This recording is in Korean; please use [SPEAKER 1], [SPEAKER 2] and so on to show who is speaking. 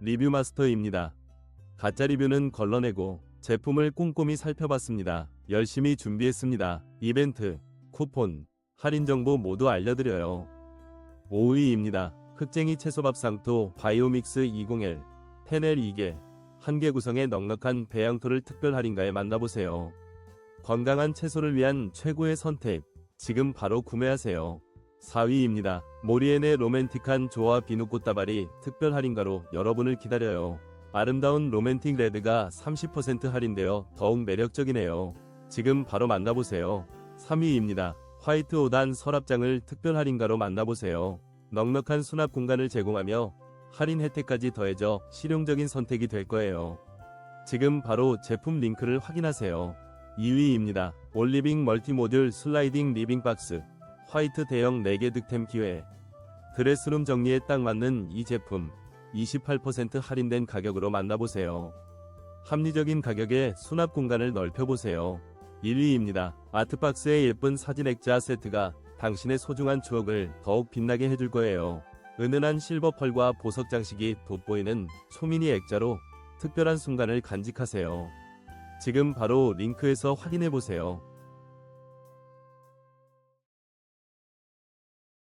[SPEAKER 1] 리뷰 마스터입니다. 가짜 리뷰는 걸러내고 제품을 꼼꼼히 살펴봤습니다. 열심히 준비했습니다. 이벤트, 쿠폰, 할인 정보 모두 알려드려요. 5위입니다. 흑쟁이 채소밥 상토 바이오믹스 20L, 텐엘 2개, 한 개 구성의 넉넉한 배양토를 특별 할인가에 만나보세요. 건강한 채소를 위한 최고의 선택, 지금 바로 구매하세요. 4위입니다. 모리엔의 로맨틱한 조화 비누 꽃다발이 특별 할인가로 여러분을 기다려요. 아름다운 로맨틱 레드가 30% 할인되어 더욱 매력적이네요. 지금 바로 만나보세요. 3위입니다. 화이트 5단 서랍장을 특별 할인가로 만나보세요. 넉넉한 수납 공간을 제공하며 할인 혜택까지 더해져 실용적인 선택이 될 거예요. 지금 바로 제품 링크를 확인하세요. 2위입니다. 올리빙 멀티모듈 슬라이딩 리빙 박스 화이트 대형 4개 득템 기회 드레스룸 정리에 딱 맞는 이 제품 28% 할인된 가격으로 만나보세요. 합리적인 가격에 수납 공간을 넓혀보세요. 1위입니다. 아트박스의 예쁜 사진 액자 세트가 당신의 소중한 추억을 더욱 빛나게 해줄 거예요. 은은한 실버 펄과 보석 장식이 돋보이는 소미니 액자로 특별한 순간을 간직하세요. 지금 바로 링크에서 확인해보세요.